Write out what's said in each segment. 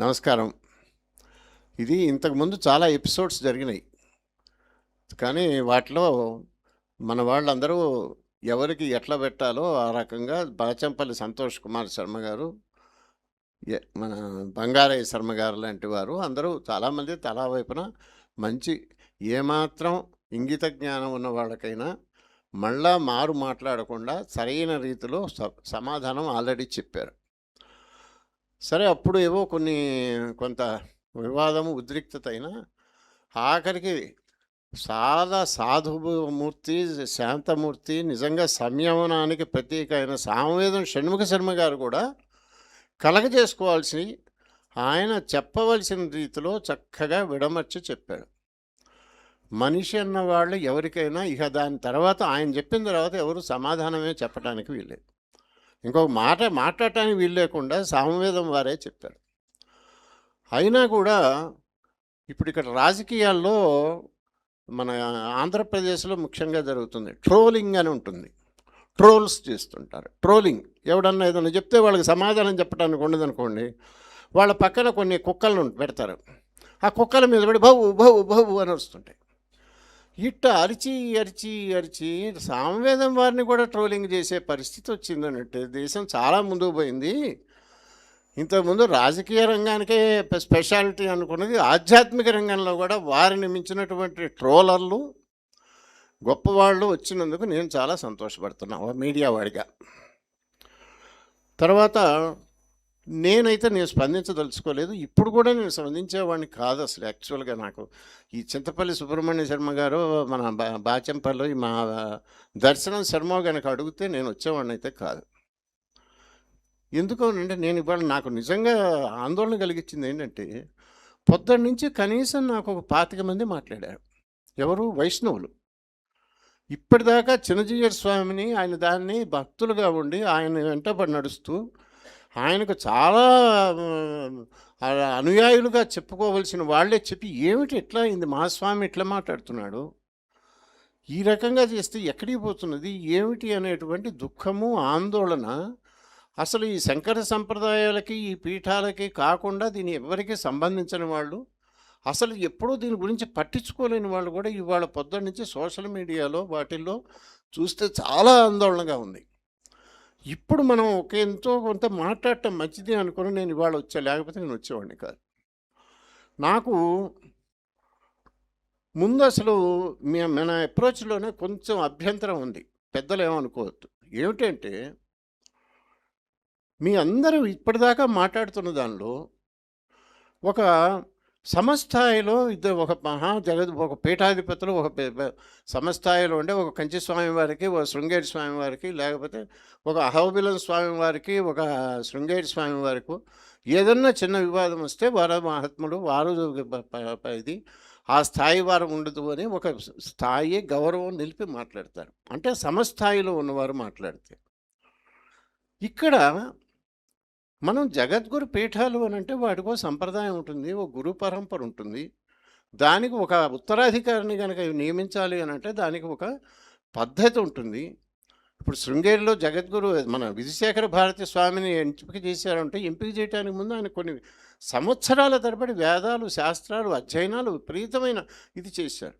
నమస్కారం. ఇది ఇంతకుముందు చాలా ఎపిసోడ్స్ జరిగినాయి. కానీ వాటిలో మన వాళ్ళందరూ ఎవరికి ఎట్లా పెట్టాలో ఆ రకంగా బాచంపల్లి సంతోష్ కుమార్ శర్మ గారు మన బంగారయ్య శర్మ గారు లాంటి వారు అందరూ చాలామంది తలా వైపున మంచి ఏమాత్రం ఇంగిత జ్ఞానం ఉన్న వాళ్ళకైనా మళ్ళా మారు మాట్లాడకుండా సరైన రీతిలో స- సమాధానం ఆల్రెడీ చెప్పారు. సరే అప్పుడు ఏవో కొన్ని కొంత వివాదము ఉద్రిక్తత అయినా ఆఖరికి సాదా సాధుమూర్తి శాంతమూర్తి నిజంగా సంయమనానికి ప్రతీక అయిన సామవేదం షణ్ముఖ శర్మ గారు కూడా కలగజేసుకోవాల్సి ఆయన చెప్పవలసిన రీతిలో చక్కగా విడమర్చి చెప్పాడు మనిషి అన్నవాళ్ళు ఎవరికైనా ఇక దాని తర్వాత ఆయన చెప్పిన తర్వాత ఎవరు సమాధానమే చెప్పడానికి వీల్లేదు. ఇంకొక మాట మాట్లాడటానికి వీలు లేకుండా సామవేదం వారే చెప్పారు అయినా కూడా ఇప్పుడు ఇక్కడ రాజకీయాల్లో మన ఆంధ్రప్రదేశ్లో ముఖ్యంగా జరుగుతుంది ట్రోలింగ్ అని ఉంటుంది. ట్రోల్స్ చేస్తుంటారు. ట్రోలింగ్ ఎవడన్నా ఏదైనా చెప్తే వాళ్ళకి సమాధానం చెప్పడానికి ఉండదనుకోండి వాళ్ళ పక్కన కొన్ని కుక్కలను పెడతారు. ఆ కుక్కల మీద పడి బాబు బాబు బాబు అని వస్తుంటాయి. ఇట్ట అరిచి అరిచి అరిచి సామవేదం వారిని కూడా ట్రోలింగ్ చేసే పరిస్థితి వచ్చిందన్నట్టు. దేశం చాలా ముందుకు పోయింది. ఇంతకుముందు రాజకీయ రంగానికే స్పెషాలిటీ అనుకున్నది ఆధ్యాత్మిక రంగంలో కూడా వారిని మించినటువంటి ట్రోలర్లు గొప్పవాళ్ళు వచ్చినందుకు నేను చాలా సంతోషపడుతున్నా మీడియా వాడిగా. తర్వాత నేనైతే నేను స్పందించదలుచుకోలేదు. ఇప్పుడు కూడా నేను స్పందించేవాడిని కాదు అసలు యాక్చువల్గా నాకు. ఈ చింతపల్లి సుబ్రహ్మణ్య శర్మ గారు మన బా బాచంపల్లి మా దర్శనం శర్మ కనుక అడిగితే నేను వచ్చేవాడిని అయితే కాదు. ఎందుకోనంటే నేను ఇవాళ నాకు నిజంగా ఆందోళన కలిగించింది ఏంటంటే పొద్దున్న నుంచి కనీసం నాకు ఒక పాతిక మంది మాట్లాడారు. ఎవరు? వైష్ణవులు. ఇప్పటిదాకా చిన్నజీయర్ స్వామిని ఆయన దాన్ని భక్తులుగా ఉండి ఆయన వెంటబడి నడుస్తూ ఆయనకు చాలా అనుయాయులుగా చెప్పుకోవలసిన వాళ్ళే చెప్పి ఏమిటి ఎట్లా అయింది? మహాస్వామి ఎట్లా మాట్లాడుతున్నాడు. ఈ రకంగా చేస్తే ఎక్కడికి పోతున్నది? ఏమిటి అనేటువంటి దుఃఖము ఆందోళన అసలు ఈ శంకర సంప్రదాయాలకి ఈ పీఠాలకి కాకుండా దీని ఎవరికి సంబంధించిన వాళ్ళు అసలు ఎప్పుడూ దీని గురించి పట్టించుకోలేని వాళ్ళు కూడా ఇవాళ పొద్దున్నుంచి సోషల్ మీడియాలో వాటిల్లో చూస్తే చాలా ఆందోళనగా ఉంది. ఇప్పుడు మనం ఒక ఎంతో కొంత మాట్లాడటం మంచిది అనుకుని నేను ఇవాళ వచ్చా లేకపోతే నేను వచ్చేవాడిని కాదు. నాకు ముందు అసలు మీ మన అప్రోచ్లోనే కొంచెం అభ్యంతరం ఉంది. పెద్దలు ఏమనుకోవద్దు. ఏమిటంటే మీ అందరూ ఇప్పటిదాకా మాట్లాడుతున్న దానిలో ఒక సమస్థాయిలో ఇద్దరు ఒక మహా జగద్ ఒక పీఠాధిపతులు ఒక సమస్థాయిలో ఉండే ఒక కంచి స్వామి వారికి ఒక శృంగేరి స్వామి వారికి లేకపోతే ఒక అహోబిలం స్వామి వారికి ఒక శృంగేరి స్వామి వారికి ఏదన్నా చిన్న వివాదం వస్తే వారు మహాత్ములు వారు ఇది ఆ స్థాయి వారు ఉండదు అని ఒక స్థాయి గౌరవం నిలిపి మాట్లాడతారు. అంటే సమస్థాయిలో ఉన్నవారు మాట్లాడితే. ఇక్కడ మనం జగద్గురు పీఠాలు అని అంటే వాటికో సంప్రదాయం ఉంటుంది ఒక గురు పరంపర ఉంటుంది. దానికి ఒక ఉత్తరాధికారిని కనుక నియమించాలి అని అంటే దానికి ఒక పద్ధతి ఉంటుంది. ఇప్పుడు శృంగేరిలో జగద్గురు మన విజయశేఖర భారతి స్వామిని ఎంపిక చేశారంటే ఎంపిక చేయడానికి ముందు ఆయన కొన్ని సంవత్సరాల తరబడి వేదాలు శాస్త్రాలు అధ్యయనాలు విపరీతమైన ఇది చేశారు.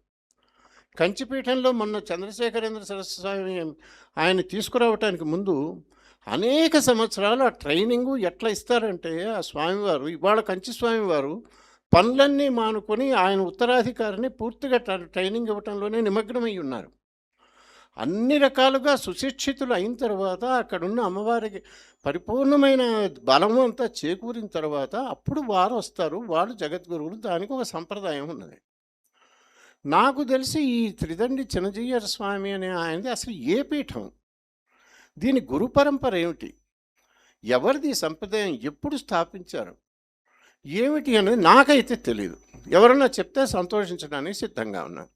కంచిపీఠంలో మొన్న చంద్రశేఖరేంద్ర సరస్వామి ఆయన తీసుకురావటానికి ముందు అనేక సంవత్సరాలు ఆ ట్రైనింగు ఎట్లా ఇస్తారంటే ఆ స్వామివారు ఇవాళ కంచి స్వామివారు పనులన్నీ మానుకొని ఆయన ఉత్తరాధికారిని పూర్తిగా ట్రైనింగ్ ఇవ్వటంలోనే నిమగ్నమై ఉన్నారు. అన్ని రకాలుగా సుశిక్షితులు అయిన తర్వాత అక్కడున్న అమ్మవారికి పరిపూర్ణమైన బలము అంతా చేకూరిన తర్వాత అప్పుడు వారు వస్తారు. వాళ్ళు జగద్గురువులు. దానికి ఒక సంప్రదాయం ఉన్నది. నాకు తెలిసి ఈ త్రిదండి చిన్నజీయర్ స్వామి అనే ఆయనది అసలు ఏ పీఠం? దీని గురు పరంపర ఏమిటి? ఎవరిది సంప్రదాయం ఎప్పుడు స్థాపించారు? ఏమిటి అనేది నాకైతే తెలియదు ఎవరన్నా చెప్తే సంతోషించడానికి సిద్ధంగా ఉన్నాను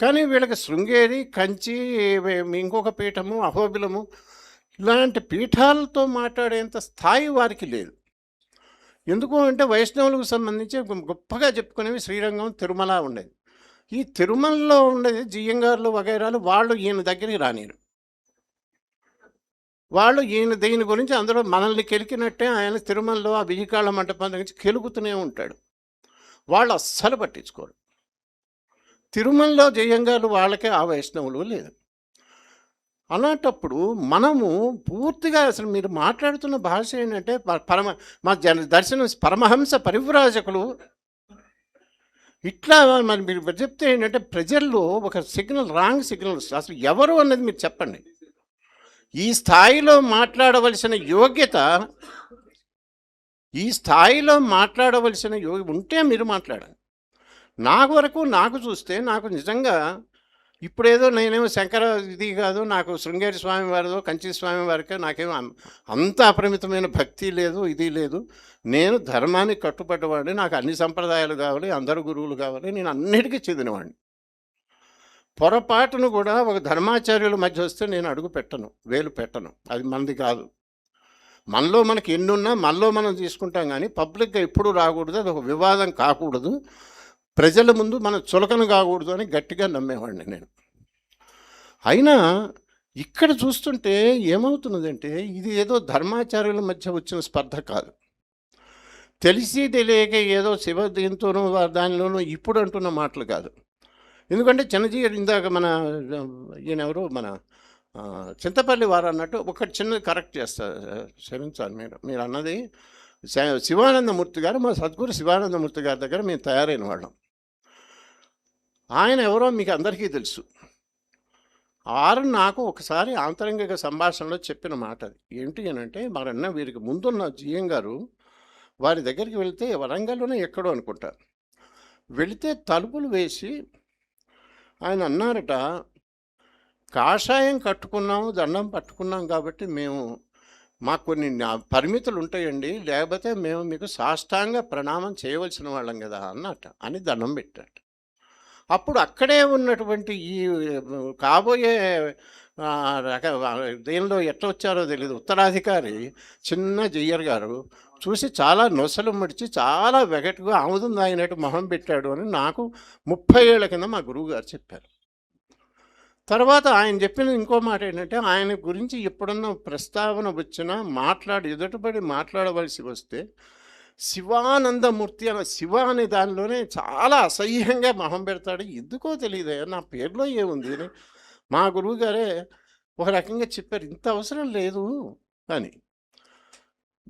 కానీ వీళ్ళకి శృంగేరి కంచి ఇంకొక పీఠము అహోబిలము ఇలాంటి పీఠాలతో మాట్లాడేంత స్థాయి వారికి లేదు. ఎందుకు అంటే వైష్ణవులకు సంబంధించి గొప్పగా చెప్పుకునేవి శ్రీరంగం తిరుమల ఉండేది. ఈ తిరుమలలో ఉండేది జియ్యంగారులు వగైరాలు వాళ్ళు ఈయన దగ్గరికి రానిరు. వాళ్ళు ఈయన దీని గురించి అందరూ మనల్ని కెలికినట్టే ఆయన తిరుమలలో ఆ బిజికాళ్ళ మంటపం గురించి నుంచి కెలుగుతూనే ఉంటాడు. వాళ్ళు అస్సలు పట్టించుకోరు. తిరుమలలో జయంగాలు వాళ్ళకే ఆ వైష్ణవులు లేదు. అలాంటప్పుడు మనము పూర్తిగా అసలు మీరు మాట్లాడుతున్న భాష ఏంటంటే ప- పరమ మా జన దర్శనం పరమహంస పరివ్రాజకులు. ఇట్లా మరి మీరు చెప్తే ఏంటంటే ప్రజల్లో ఒక సిగ్నల్ రాంగ్ సిగ్నల్ అసలు ఎవరు అన్నది మీరు చెప్పండి. ఈ స్థాయిలో మాట్లాడవలసిన యోగ్యత ఈ స్థాయిలో మాట్లాడవలసిన యోగ ఉంటే మీరు మాట్లాడండి. నా వరకు నాకు చూస్తే నాకు నిజంగా ఇప్పుడేదో నేనేమో శంకర ఇది కాదు నాకు శృంగేరి స్వామి వారిదో కంచి స్వామి వారికో నాకేమో అంత అపరిమితమైన భక్తి లేదు ఇది లేదు. నేను ధర్మానికి కట్టుబడ్డవాడిని నాకు అన్ని సంప్రదాయాలు కావాలి అందరు గురువులు కావాలి నేను అన్నిటికీ చెందినవాడిని. పొరపాటును కూడా ఒక ధర్మాచార్యుల మధ్య వస్తే నేను అడుగు పెట్టను వేలు పెట్టను. అది మనది కాదు. మనలో మనకి ఎన్నున్నా మనలో మనం తీసుకుంటాం కానీ పబ్లిక్గా ఎప్పుడు రాకూడదు అది ఒక వివాదం కాకూడదు. ప్రజల ముందు మనం చులకన కాకూడదు అని గట్టిగా నమ్మేవాడిని నేను. అయినా ఇక్కడ చూస్తుంటే ఏమవుతున్నదంటే ఇది ఏదో ధర్మాచార్యుల మధ్య వచ్చిన స్పర్ధ కాదు. తెలిసి తెలియక ఏదో శివ దీంతోనూ దానిలోనూ ఇప్పుడు అంటున్న మాటలు కాదు. ఎందుకంటే చిన్నజీవి ఇందాక మన ఈయనెవరు మన చింతపల్లి వారు అన్నట్టు ఒకటి చిన్నది కరెక్ట్ చేస్తారు క్షమించాలి మీరు మీరు అన్నది శ- శివానందమూర్తి గారు మా సద్గురు శివానందమూర్తి గారి దగ్గర మేము తయారైన వాళ్ళం. ఆయన ఎవరో మీకు అందరికీ తెలుసు. ఆరు నాకు ఒకసారి ఆంతరంగిక సంభాషణలో చెప్పిన మాట అది. ఏంటి అని అంటే మరన్న వీరికి ముందున్న జిఎం గారు వారి దగ్గరికి వెళితే వరంగల్లోనే ఎక్కడో అనుకుంటా. వెళితే తలుపులు వేసి ఆయన అన్నారట కాషాయం కట్టుకున్నాము దండం పట్టుకున్నాం కాబట్టి మేము మాకు కొన్ని నా- పరిమితులు ఉంటాయండి. లేకపోతే మేము మీకు సాష్టాంగ ప్రణామం చేయవలసిన వాళ్ళం కదా అన్నట అని దండం పెట్టాట అప్పుడు అక్కడే ఉన్నటువంటి ఈ కాబోయే రక దీనిలో ఎట్లా వచ్చారో తెలియదు ఉత్తరాధికారి చిన్న జయ్యర్ గారు చూసి చాలా నొసలు ముడిచి చాలా వెగటుగా ఆముదం తాగినట్టు మొహం పెట్టాడు అని నాకు ముప్పై ఏళ్ళ కింద మా గురువు గారు చెప్పారు. తర్వాత ఆయన చెప్పిన ఇంకో మాట ఏంటంటే ఆయన గురించి ఇప్పుడున్న ప్రస్తావన వచ్చినా మాట్లాడి ఎదుటపడి మాట్లాడవలసి వస్తే శివానందమూర్తి అనే శివ అనే దానిలోనే చాలా అసహ్యంగా మొహం పెడతాడు. ఎందుకో తెలియదే నా పేరులో ఏముంది అని మా గురువు గారే ఒక రకంగా చెప్పారు. ఇంత అవసరం లేదు అని.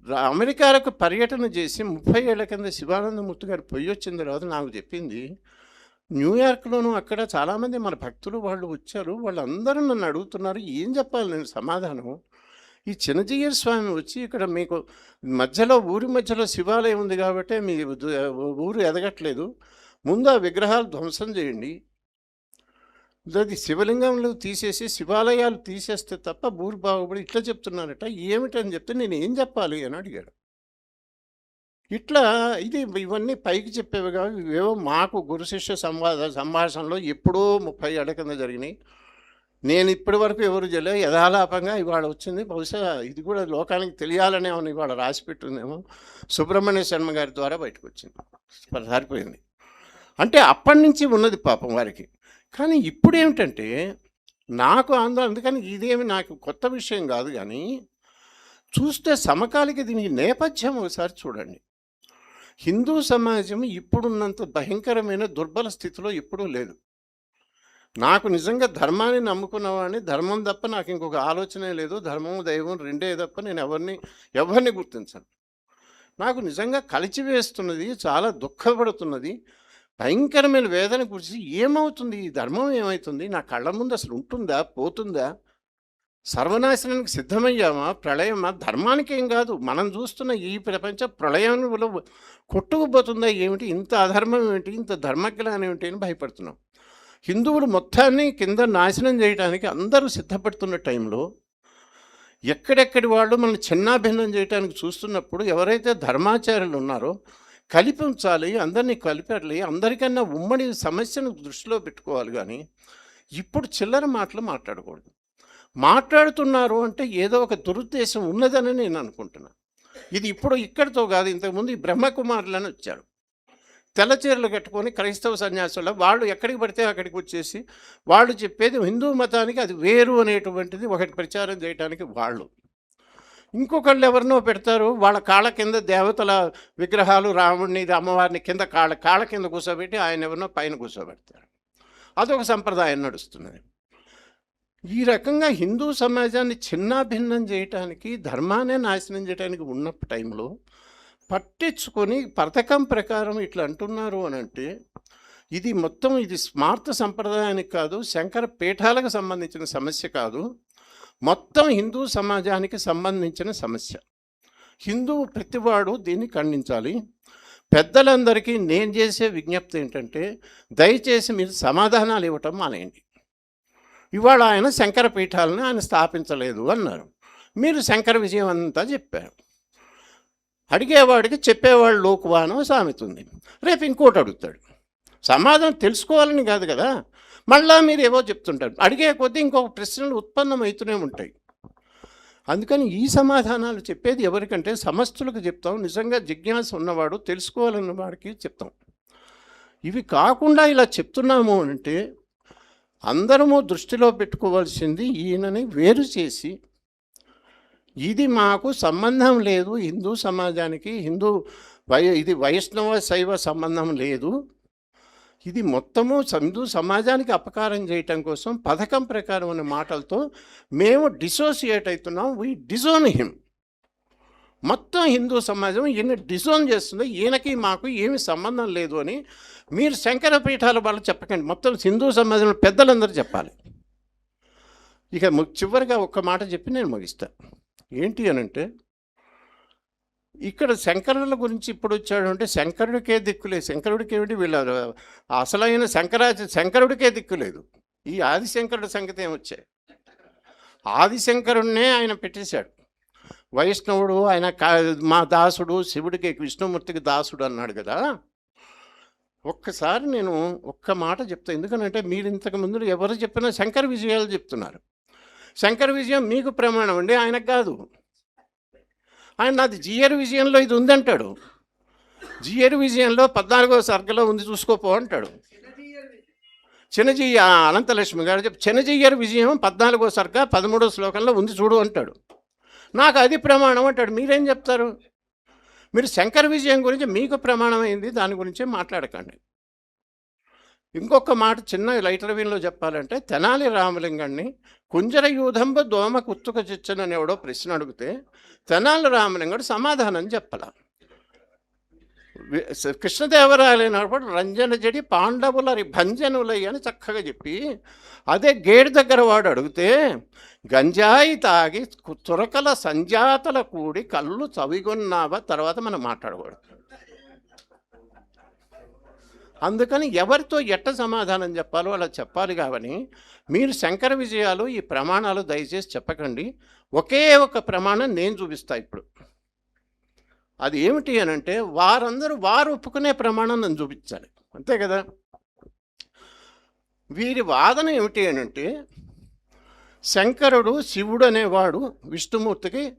అమెరికాలకు పర్యటన చేసి ముప్పై ఏళ్ళ కింద శివానందమూర్తి గారు పొయ్యి వచ్చిన తర్వాత నాకు చెప్పింది న్యూయార్క్లోనూ అక్కడ చాలామంది మన భక్తులు వాళ్ళు వచ్చారు వాళ్ళందరూ నన్ను అడుగుతున్నారు ఏం చెప్పాలి నేను సమాధానం? ఈ చిన్నజీయ స్వామి వచ్చి ఇక్కడ మీకు మధ్యలో ఊరి మధ్యలో శివాలయం ఉంది కాబట్టి మీ ఊరు ఎదగట్లేదు ముందు ఆ విగ్రహాలు ధ్వంసం చేయండి అది శివలింగంలో తీసేసి శివాలయాలు తీసేస్తే తప్ప ఊరు బాగుపడి ఇట్లా చెప్తున్నారట. ఏమిటని చెప్తే నేను ఏం చెప్పాలి అని అడిగాడు. ఇట్లా ఇది ఇవన్నీ పైకి చెప్పేవి కావు. ఇవేవో మాకు గురు శిష్య సంవాద సంభాషణలో ఎప్పుడో ముప్పై ఏళ్ళ కింద జరిగినాయి. నేను ఇప్పటి వరకు ఎవరు చేయలేదు. యథాలాపంగా ఇవాళ వచ్చింది. బహుశా ఇది కూడా లోకానికి తెలియాలనే అని ఇవాళ రాసి పెట్టుందేమో సుబ్రహ్మణ్య శర్మ గారి ద్వారా బయటకు వచ్చింది. సరిపోయింది. అంటే అప్పటి నుంచి ఉన్నది పాపం వారికి. కానీ ఇప్పుడు ఏమిటంటే నాకు ఆందోళన అందుకని ఇదేమి నాకు కొత్త విషయం కాదు కానీ చూస్తే సమకాలిక దీనికి నేపథ్యం ఒకసారి చూడండి. హిందూ సమాజం ఇప్పుడున్నంత భయంకరమైన దుర్బల స్థితిలో ఎప్పుడూ లేదు. నాకు నిజంగా ధర్మాన్ని నమ్ముకున్నవాడిని ధర్మం తప్ప నాకు ఇంకొక ఆలోచనే లేదు. ధర్మం దైవం రెండే తప్ప నేను ఎవరిని ఎవరిని గుర్తించను. నాకు నిజంగా కలిచివేస్తున్నది చాలా దుఃఖపడుతున్నది భయంకరమైన వేదన గురించి ఏమవుతుంది? ఈ ధర్మం ఏమవుతుంది నా కళ్ళ ముందు అసలు ఉంటుందా? పోతుందా? సర్వనాశనానికి సిద్ధమయ్యామా? ప్రళయమా? ధర్మానికి ఏం కాదు. మనం చూస్తున్న ఈ ప్రపంచ ప్రళయంలో కొట్టుకుపోతుందా ఏమిటి? ఇంత అధర్మం ఏమిటి? ఇంత ధర్మజ్ఞానం ఏమిటి అని భయపడుతున్నాం. హిందువులు మొత్తాన్ని కింద నాశనం చేయడానికి అందరూ సిద్ధపడుతున్న టైంలో ఎక్కడెక్కడి వాళ్ళు మనం చిన్నాభిన్నం చేయడానికి చూస్తున్నప్పుడు ఎవరైతే ధర్మాచార్యులు ఉన్నారో కలిపి ఉంచాలి అందరినీ కలిపాలి అందరికన్నా ఉమ్మడి సమస్యను దృష్టిలో పెట్టుకోవాలి కానీ ఇప్పుడు చిల్లర మాటలు మాట్లాడకూడదు. మాట్లాడుతున్నారు అంటే ఏదో ఒక దురుద్దేశం ఉన్నదని నేను అనుకుంటున్నాను ఇది ఇప్పుడు ఇక్కడితో కాదు ఇంతకుముందు ఈ బ్రహ్మకుమారులని వచ్చారు. తెల్లచీరలు కట్టుకొని క్రైస్తవ సన్యాసుల వాళ్ళు ఎక్కడికి పడితే అక్కడికి వచ్చేసి వాళ్ళు చెప్పేది హిందూ మతానికి అది వేరు అనేటువంటిది ఒకటి ప్రచారం చేయడానికి వాళ్ళు. ఇంకొకళ్ళు ఎవరినో పెడతారు వాళ్ళ కాళ్ళ కింద దేవతల విగ్రహాలు రాముడిని అమ్మవారిని కింద కాళ్ళ కాళ్ళ కింద కూర్చోబెట్టి ఆయన ఎవరినో పైన కూర్చోబెడతారు అదొక సంప్రదాయం నడుస్తున్నది. ఈ రకంగా హిందూ సమాజాన్ని చిన్నాభిన్నం చేయటానికి ధర్మాన్ని నాశనం చేయడానికి ఉన్న టైంలో పట్టించుకొని పథకం ప్రకారం ఇట్లా అంటున్నారు అని అంటే ఇది మొత్తం ఇది స్మార్త సంప్రదాయానికి కాదు శంకర పీఠాలకు సంబంధించిన సమస్య కాదు. మొత్తం హిందూ సమాజానికి సంబంధించిన సమస్య. హిందూ ప్రతివాడు దీన్ని ఖండించాలి. పెద్దలందరికీ నేను చేసే విజ్ఞప్తి ఏంటంటే దయచేసి మీరు సమాధానాలు ఇవ్వటం మానేయండి. ఇవాళ ఆయన శంకర పీఠాలను ఆయన స్థాపించలేదు అన్నారు. మీరు శంకర విజయం అంతా చెప్పారు. అడిగేవాడికి చెప్పేవాడు లోకువానం సామెత ఉంది. రేపు ఇంకోటి అడుగుతాడు. సమాధానం తెలుసుకోవాలని కాదు కదా. మళ్ళా మీరు ఏవో చెప్తుంటారు. అడిగే కొద్దీ ఇంకొక ప్రశ్నలు ఉత్పన్నమవుతూనే ఉంటాయి. అందుకని ఈ సమాధానాలు చెప్పేది ఎవరికంటే సమస్తులకు చెప్తాం. నిజంగా జిజ్ఞాస ఉన్నవాడు తెలుసుకోవాలన్న వాడికి చెప్తాం. ఇవి కాకుండా ఇలా చెప్తున్నాము అంటే అందరము దృష్టిలో పెట్టుకోవాల్సింది ఈయనని వేరు చేసి ఇది మాకు సంబంధం లేదు. హిందూ సమాజానికి హిందూ వై ఇది వైష్ణవ శైవ సంబంధం లేదు. ఇది మొత్తము హిందూ సమాజానికి అపకారం చేయటం కోసం పథకం ప్రకారం అనే మాటలతో మేము డిసోసియేట్ అవుతున్నాం. వీ డిజోన్ హిమ్ మొత్తం హిందూ సమాజం ఈయన డిజోన్ చేస్తుంది. ఈయనకి మాకు ఏమి సంబంధం లేదు అని మీరు శంకర పీఠాల వాళ్ళు చెప్పకండి. మొత్తం హిందూ సమాజంలో పెద్దలందరూ చెప్పాలి. ఇక చివరిగా ఒక్క మాట చెప్పి నేను ముగిస్తాను ఏంటి అని అంటే ఇక్కడ శంకరుల గురించి ఇప్పుడు వచ్చాడు అంటే శంకరుడికే దిక్కులేదు శంకరుడికి ఏమిటి? వీళ్ళ అసలైన శంకరాచ శంకరుడికే దిక్కులేదు ఈ ఆదిశంకరుడి సంగతి ఏమొచ్చాయి? ఆదిశంకరుణ్ణే ఆయన పెట్టేశాడు. వైష్ణవుడు ఆయన కా- మా దాసుడు శివుడికి విష్ణుమూర్తికి దాసుడు అన్నాడు కదా. ఒక్కసారి నేను ఒక్క మాట చెప్తాను ఎందుకనంటే మీరు ఇంతకు ముందు ఎవరు చెప్పినా శంకర విజయాలు చెప్తున్నారు. శంకర విజయం మీకు ప్రమాణం అండి ఆయనకు కాదు. ఆయన నాది జియర్ విజయంలో ఇది ఉందంటాడు. జియర్ విజయంలో పద్నాలుగో సర్గలో ఉంది చూసుకోపో అంటాడు. చిన్నజీయ అనంతలక్ష్మి గారు చెప్పి చిన్నజీయర్ విజయం పద్నాలుగో సర్గ పదమూడో శ్లోకంలో ఉంది చూడు అంటాడు. నాకు అది ప్రమాణం అంటాడు. మీరేం చెప్తారు? మీరు శంకర విజయం గురించి మీకు ప్రమాణమైంది దాని గురించి మాట్లాడకండి. ఇంకొక మాట చిన్న లైటర్ వీన్లో చెప్పాలంటే తెనాలి రామలింగాన్ని కుంజర యూధంబ దోమ కుత్తుక చిచ్చనని ఎవడో ప్రశ్న అడిగితే తెనాలి రామలింగుడు సమాధానం చెప్పాల. కృష్ణదేవరాయలైనప్పుడు రంజన జడి పాండవులరి భంజనులయ్య అని చక్కగా చెప్పి అదే గేట్ దగ్గర వాడు అడిగితే గంజాయి తాగి తురకల సంజాతల కూడి కళ్ళు చవిగొన్నావా? తర్వాత మనం మాట్లాడకూడదు. అందుకని ఎవరితో ఎట్ట సమాధానం చెప్పాలో అలా చెప్పాలి కావని మీరు శంకర విజయాలు ఈ ప్రమాణాలు దయచేసి చెప్పకండి. ఒకే ఒక ప్రమాణం నేను చూపిస్తా ఇప్పుడు. అది ఏమిటి అని అంటే వారందరూ వారు ఒప్పుకునే ప్రమాణం నన్ను చూపించాలి. అంతే కదా? వీరి వాదన ఏమిటి అని అంటే శంకరుడు శివుడు అనేవాడు విష్ణుమూర్తికి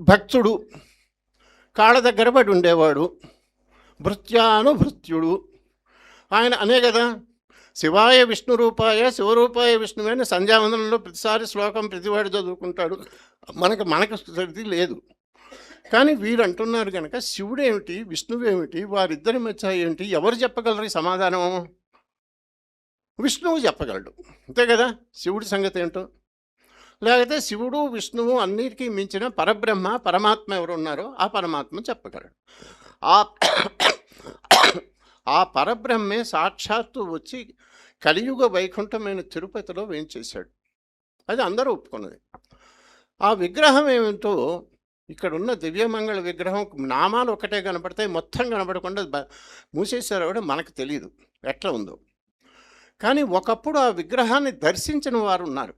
భక్తుడు కాళ్ళ దగ్గర పడి ఉండేవాడు భృత్యానుభృత్యుడు ఆయన అనే కదా. శివాయ విష్ణు రూపాయ శివరూపాయ విష్ణువే అని సంధ్యావందనంలో ప్రతిసారి శ్లోకం ప్రతివాడు చదువుకుంటాడు. మనకు మనకు సరిది లేదు. కానీ వీరు అంటున్నారు కనుక శివుడేమిటి విష్ణువేమిటి విష్ణువు ఏమిటి వారిద్దరి మధ్య ఏంటి ఎవరు చెప్పగలరు ఈ సమాధానం? విష్ణువు చెప్పగలడు. అంతే కదా? శివుడి సంగతి ఏంటో? లేకపోతే శివుడు విష్ణువు అన్నిటికీ మించిన పరబ్రహ్మ పరమాత్మ ఎవరు ఉన్నారో ఆ పరమాత్మ చెప్పగలడు. ఆ ఆ పరబ్రహ్మే సాక్షాత్తు వచ్చి కలియుగ వైకుంఠమైన తిరుపతిలో వేయించేశాడు అది అందరూ ఒప్పుకున్నది. ఆ విగ్రహం ఏమిటో ఇక్కడ ఉన్న దివ్యమంగళ విగ్రహం నామాలు ఒకటే కనపడతాయి మొత్తం కనపడకుండా బ- కూడా మనకు తెలియదు ఎట్లా ఉందో. కానీ ఒకప్పుడు ఆ విగ్రహాన్ని దర్శించిన వారు ఉన్నారు.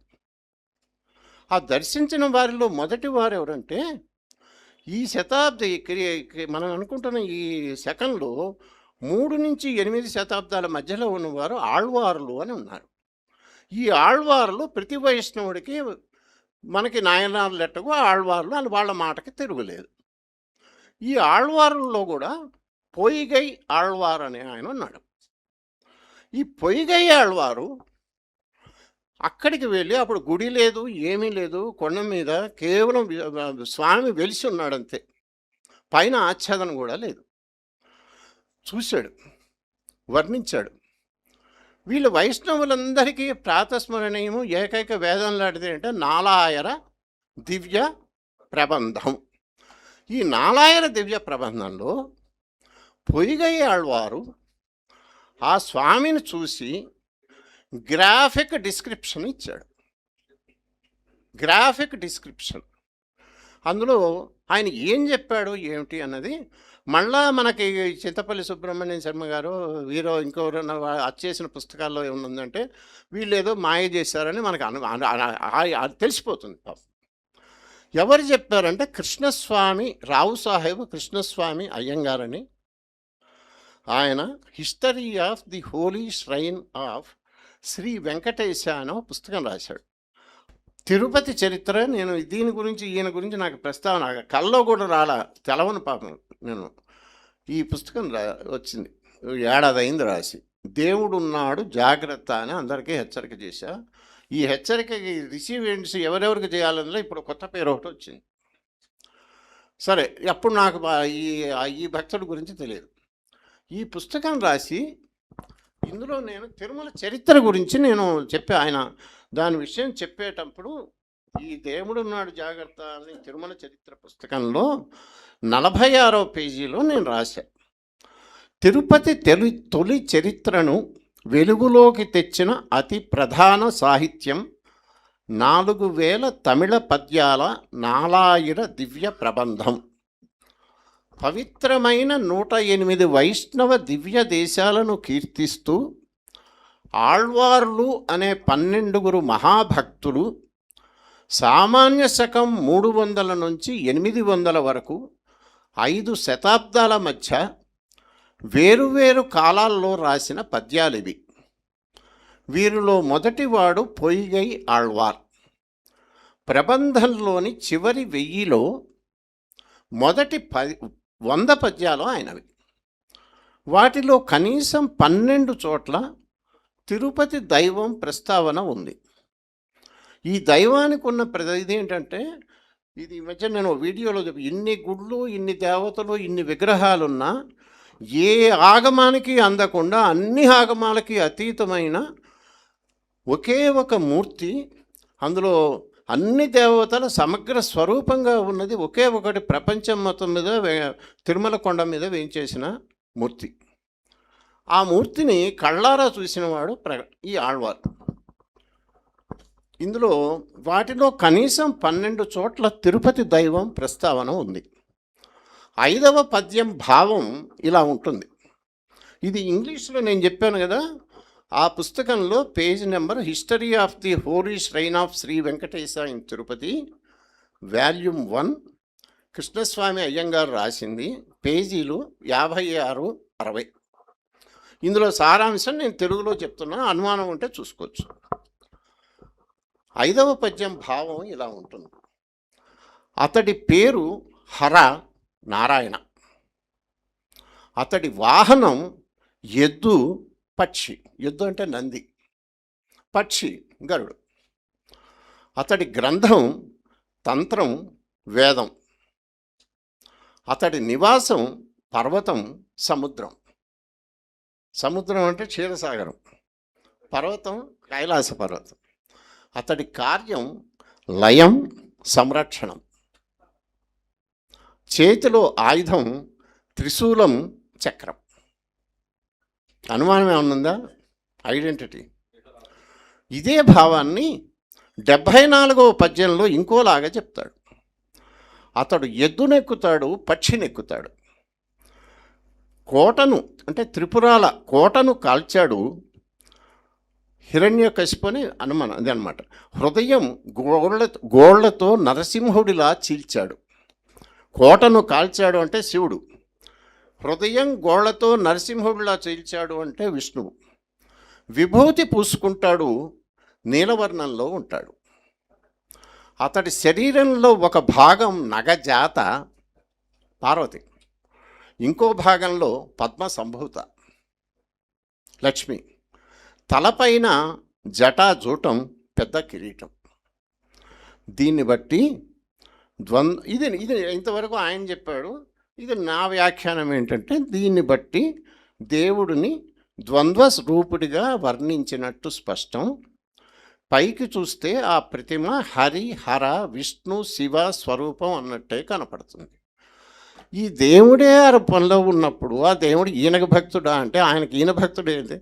ఆ దర్శించిన వారిలో మొదటి వారు ఎవరంటే ఈ శతాబ్ది మనం అనుకుంటున్న ఈ సెకండ్లో మూడు నుంచి ఎనిమిది శతాబ్దాల మధ్యలో ఉన్నవారు ఆళ్వారులు అని ఉన్నారు. ఈ ఆళ్వార్లు ప్రతి వైష్ణవుడికి మనకి నాయనార్ లెట్టకు ఆళ్వార్లు అని వాళ్ళ మాటకి తిరుగులేదు. ఈ ఆళ్వారుల్లో కూడా పొయ్యిగై ఆళ్వారు అనే ఆయన ఉన్నాడు. ఈ పొయ్యిగై ఆళ్వారు అక్కడికి వెళ్ళి అప్పుడు గుడి లేదు ఏమీ లేదు కొండ మీద కేవలం స్వామి వెలిసి ఉన్నాడు అంతే పైన ఆచ్ఛాదన కూడా లేదు. చూశాడు వర్ణించాడు. వీళ్ళు వైష్ణవులందరికీ ప్రాతస్మరణీయము ఏకైక వేదం లాంటిది అంటే నాలాయర దివ్య ప్రబంధం. ఈ నాలాయర దివ్య ప్రబంధంలో పొయ్యిగై ఆళ్వారు ఆ స్వామిని చూసి గ్రాఫిక్ డిస్క్రిప్షన్ ఇచ్చాడు. Graphic description. అందులో ఆయన ఏం చెప్పాడు ఏమిటి అన్నది మళ్ళా మనకి చింతపల్లి సుబ్రహ్మణ్యం శర్మ గారు వీరో ఇంకెవరైనా చేసిన పుస్తకాల్లో ఏముందంటే వీళ్ళు ఏదో మాయ చేశారని మనకు అను తెలిసిపోతుంది ఎవరు చెప్పారంటే కృష్ణస్వామి రావు సాహెబ్ కృష్ణస్వామి అయ్యంగారని. ఆయన history of the holy shrine of Shri Venkatesa అనే పుస్తకం రాశాడు. తిరుపతి చరిత్ర నేను దీని గురించి ఈయన గురించి నాకు ప్రస్తావన కల్లో కూడా రాలా. తెలవని పాపం నేను. ఈ పుస్తకం రా వచ్చింది. ఏడాది అయింది రాసి. దేవుడు ఉన్నాడు జాగ్రత్త అని అందరికీ హెచ్చరిక చేశా. ఈ హెచ్చరికకి రిసీవెంట్స్ ఎవరెవరికి చేయాలన్నా ఇప్పుడు కొత్త పేరు ఒకటి వచ్చింది. సరే అప్పుడు నాకు ఈ ఈ భక్తుడి గురించి తెలియదు. ఈ పుస్తకం రాసి ఇందులో నేను తిరుమల చరిత్ర గురించి నేను చెప్పే. ఆయన దాని విషయం చెప్పేటప్పుడు ఈ దేవుడు ఉన్నాడు జాగ్రత్త అని తిరుమల చరిత్ర పుస్తకంలో నలభై ఆరో పేజీలో నేను రాశా. తిరుపతి తెలి తొలి చరిత్రను వెలుగులోకి తెచ్చిన అతి ప్రధాన సాహిత్యం నాలుగు వేల తమిళ పద్యాల నాలాయిర దివ్య ప్రబంధం. పవిత్రమైన నూట ఎనిమిది వైష్ణవ దివ్య దేశాలను కీర్తిస్తూ ఆళ్వార్లు అనే పన్నెండుగురు మహాభక్తులు సామాన్య శకం మూడు వందల నుంచి ఎనిమిది వందల వరకు ఐదు శతాబ్దాల మధ్య వేరువేరు కాలాల్లో రాసిన పద్యాలివి. వీరిలో మొదటివాడు పొయ్యై ఆళ్వార్. ప్రబంధంలోని చివరి వెయ్యిలో మొదటి పది వంద పద్యాలు ఆయనవి. వాటిలో కనీసం పన్నెండు చోట్ల తిరుపతి దైవం ప్రస్తావన ఉంది. ఈ దైవానికి ఉన్న ప్ర ఇది ఏంటంటే ఇది ఈ మధ్య నేను వీడియోలో చెప్పి ఇన్ని గుళ్ళు ఇన్ని దేవతలు ఇన్ని విగ్రహాలున్నా ఏ ఆగమానికి అందకుండా అన్ని ఆగమాలకి అతీతమైన ఒకే ఒక మూర్తి అందులో అన్ని దేవతల సమగ్ర స్వరూపంగా ఉన్నది ఒకే ఒకటి ప్రపంచం మొత్తం మీద వే- తిరుమల కొండ మీద వేయించేసిన మూర్తి. ఆ మూర్తిని కళ్ళారా చూసినవాడు ప్ర ఈ ఆళ్వార్. ఇందులో వాటిలో కనీసం పన్నెండు చోట్ల తిరుపతి దైవం ప్రస్తావన ఉంది. ఐదవ పద్యం భావం ఇలా ఉంటుంది. ఇది ఇంగ్లీష్లో నేను చెప్పాను కదా ఆ పుస్తకంలో page number history of the holy shrine of Shri Venkatesa in Tirupati volume one Krishnaswami Iyengar రాసింది పేజీలు యాభై ఆరు అరవై. ఇందులో సారాంశం నేను తెలుగులో చెప్తున్నా. అనుమానం ఉంటే చూసుకోవచ్చు. ఐదవ పద్యం భావం ఇలా ఉంటుంది. అతడి పేరు హర నారాయణ. అతడి వాహనం ఎద్దు పక్షి. ఎద్దు అంటే నంది. పక్షి గరుడు. అతడి గ్రంథం తంత్రం వేదం. అతడి నివాసం పర్వతం సముద్రం. సముద్రం అంటే క్షీరసాగరం. పర్వతం కైలాస పర్వతం. అతడి కార్యం లయం సంరక్షణం. చేతిలో ఆయుధం త్రిశూలం చక్రం. అనుమానం ఏమన్నా ఉందా? ఐడెంటిటీ. ఇదే భావాన్ని డెబ్భై నాలుగవ పద్యంలో ఇంకోలాగా చెప్తాడు. అతడు ఎద్దునెక్కుతాడు పక్షినెక్కుతాడు. కోటను అంటే త్రిపురాల కోటను కాల్చాడు హిరణ్యకశిపు అని అనుమానం అది అనమాట హృదయం గోళ్ళ గోళ్ళతో నరసింహుడిలా చీల్చాడు. కోటను కాల్చాడు అంటే శివుడు. హృదయం గోళ్ళతో నరసింహుడిలా చీల్చాడు అంటే విష్ణువు. విభూతి పూసుకుంటాడు నీలవర్ణంలో ఉంటాడు. అతడి శరీరంలో ఒక భాగం నగజాత పార్వతి. ఇంకో భాగంలో పద్మ సంభూత లక్ష్మి తలపైన జటాజూటం పెద్ద కిరీటం. దీన్ని బట్టి ద్వంద్వ ఇది ఇది ఇంతవరకు ఆయన చెప్పాడు. ఇది నా వ్యాఖ్యానం ఏంటంటే దీన్ని బట్టి దేవుడిని ద్వంద్వ రూపుడిగా వర్ణించినట్టు స్పష్టం. పైకి చూస్తే ఆ ప్రతిమ హరి హర విష్ణు శివ స్వరూపం అన్నట్టే కనపడుతుంది. ఈ దేవుడే అరపంలో ఉన్నప్పుడు ఆ దేవుడు ఈయనకు భక్తుడా అంటే ఆయనకి ఈయన భక్తుడైతే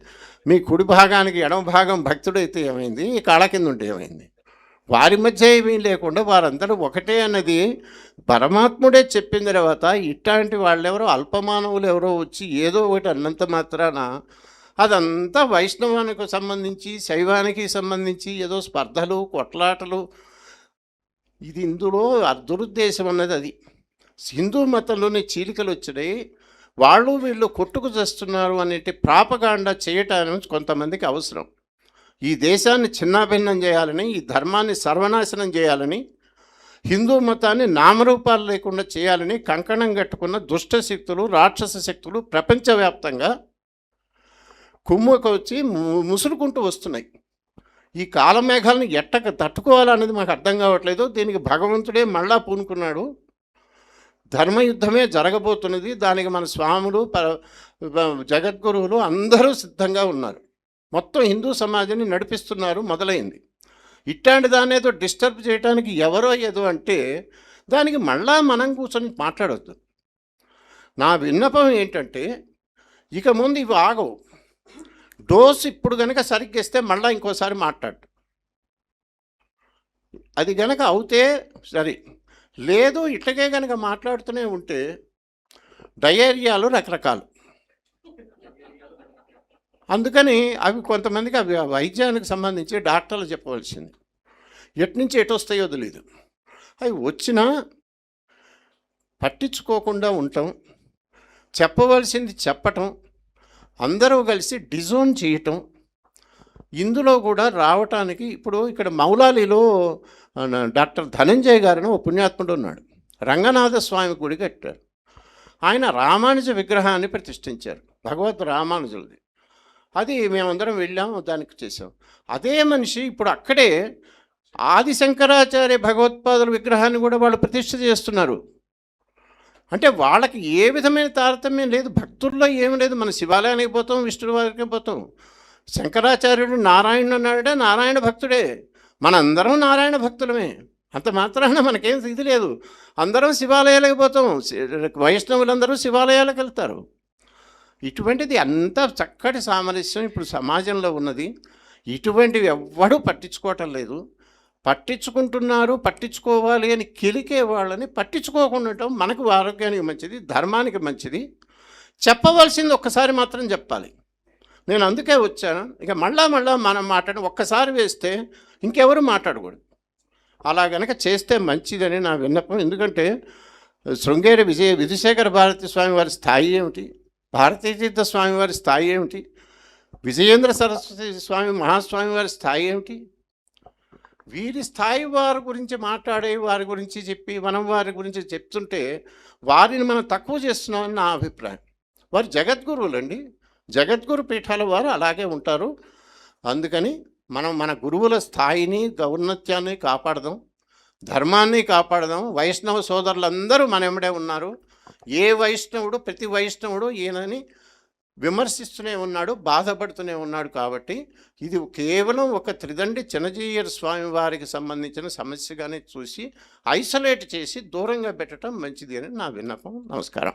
మీ కుడి భాగానికి ఎడమ భాగం భక్తుడైతే ఏమైంది? ఈ కాళ్ళ కింద ఉంటే ఏమైంది? వారి మధ్య ఏమీ లేకుండా వారందరూ ఒకటే అన్నది పరమాత్ముడే చెప్పిన తర్వాత ఇట్లాంటి వాళ్ళెవరో అల్పమానవులు ఎవరో వచ్చి ఏదో ఒకటి అన్నంత మాత్రాన అదంతా వైష్ణవానికి సంబంధించి శైవానికి సంబంధించి ఏదో స్పర్ధలు కొట్లాటలు. ఇది ఇందులో దురుద్దేశం అన్నది అది. హిందూ మతంలోనే చీలికలు వచ్చినాయి. వాళ్ళు వీళ్ళు కొట్టుకు చేస్తున్నారు అనేటి ప్రాపగాండ చేయటానికి కొంతమందికి అవసరం. ఈ దేశాన్ని చిన్నాభిన్నం చేయాలని ఈ ధర్మాన్ని సర్వనాశనం చేయాలని హిందూ మతాన్ని నామరూపాలు లేకుండా చేయాలని కంకణం కట్టుకున్న దుష్ట శక్తులు రాక్షస శక్తులు ప్రపంచవ్యాప్తంగా కుమ్మకు వచ్చి ము- ముసురుకుంటూ వస్తున్నాయి. ఈ కాలమేఘాలను ఎట్టక తట్టుకోవాలనేది మాకు అర్థం కావట్లేదు. దీనికి భగవంతుడే మళ్ళా పూనుకున్నాడు. ధర్మయుద్ధమే జరగబోతున్నది. దానికి మన స్వాములు ప జగద్గురువులు అందరూ సిద్ధంగా ఉన్నారు. మొత్తం హిందూ సమాజాన్ని నడిపిస్తున్నారు మొదలైంది. ఇట్లాంటి దాన్ని ఏదో డిస్టర్బ్ చేయడానికి ఎవరో ఏదో అంటే దానికి మళ్ళా మనం కూర్చొని మాట్లాడొద్దు. నా విన్నపం ఏంటంటే ఇక ముందు ఇవి ఆగవు. డోస్ ఇప్పుడు కనుక సరిగ్గా ఇస్తే మళ్ళీ ఇంకోసారి మాట్లాడు. అది గనక అవుతే సరే. లేదు ఇట్లాగే కనుక మాట్లాడుతూనే ఉంటే డయేరియాలు రకరకాలు. అందుకని అవి కొంతమందికి అవి వైద్యానికి సంబంధించి డాక్టర్లు చెప్పవలసింది. ఎటు నుంచి ఎటు వస్తాయో తెలియదు అవి వచ్చినా పట్టించుకోకుండా ఉండటం చెప్పవలసింది చెప్పటం అందరూ కలిసి డిజోన్ చేయటం ఇందులో కూడా రావటానికి ఇప్పుడు ఇక్కడ మౌలాలిలో డాక్టర్ ధనంజయ్ గారిని ఓ పుణ్యాత్ముడు ఉన్నాడు. రంగనాథ స్వామి గుడి కట్టారు. ఆయన రామానుజ విగ్రహాన్ని ప్రతిష్ఠించారు. భగవద్ రామానుజులది. అది మేమందరం వెళ్ళాం దానికి చేసాం అదే మనిషి ఇప్పుడు అక్కడే ఆది శంకరాచార్య భగవత్పాదుల విగ్రహాన్ని కూడా వాళ్ళు ప్రతిష్ఠ చేస్తున్నారు. అంటే వాళ్ళకి ఏ విధమైన తారతమ్యం లేదు. భక్తుల్లో ఏమి లేదు. మన శివాలయానికి పోతాం విష్ణువారికి పోతాం. శంకరాచార్యుడు నారాయణుడు అన్నాడే నారాయణ భక్తుడే. మనందరం నారాయణ భక్తులమే. అంత మాత్రాన మనకేం ఇది లేదు. అందరం శివాలయాలకు పోతాం. వైష్ణవులందరూ శివాలయాలకు వెళ్తారు. ఇటువంటిది అంత చక్కటి సామరస్యం ఇప్పుడు సమాజంలో ఉన్నది. ఇటువంటివి ఎవ్వడూ పట్టించుకోవటం లేదు. పట్టించుకుంటున్నారు పట్టించుకోవాలి అని కెలికే వాళ్ళని పట్టించుకోకుండా ఉండటం మనకు ఆరోగ్యానికి మంచిది ధర్మానికి మంచిది. చెప్పవలసింది ఒక్కసారి మాత్రం చెప్పాలి. నేను అందుకే వచ్చాను. ఇక మళ్ళా మళ్ళా మనం మాట్లాడి ఒక్కసారి వేస్తే ఇంకెవరు మాట్లాడకూడదు. అలా గనక చేస్తే మంచిదని నా విన్నపం. ఎందుకంటే శృంగేరి విజయ విధుశేఖర భారతి స్వామి వారి స్థాయి ఏమిటి? భారతీతీర్థ స్వామి వారి స్థాయి ఏమిటి? విజయేంద్ర సరస్వతి స్వామి మహాస్వామి వారి స్థాయి ఏమిటి? వీరి స్థాయి వారి గురించి మాట్లాడే వారి గురించి చెప్పి మనం వారి గురించి చెప్తుంటే వారిని మనం తక్కువ చేస్తున్నామని నా అభిప్రాయం. వారు జగద్గురువులండి. జగద్గురు పీఠాల వారు అలాగే ఉంటారు. అందుకని మనం మన గురువుల స్థాయిని ఔన్నత్యాన్ని కాపాడదాం. ధర్మాన్ని కాపాడదాం. వైష్ణవ సోదరులందరూ మన ఎమ్మడే ఉన్నారు. ఏ వైష్ణవుడు ప్రతి వైష్ణవుడు ఈయనని విమర్శిస్తూనే ఉన్నాడు బాధపడుతూనే ఉన్నాడు కాబట్టి ఇది కేవలం ఒక త్రిదండి చిన్నజీయర్ స్వామి వారికి సంబంధించిన సమస్యగానే చూసి ఐసోలేట్ చేసి దూరంగా పెట్టడం మంచిది అని నా విన్నపం. నమస్కారం.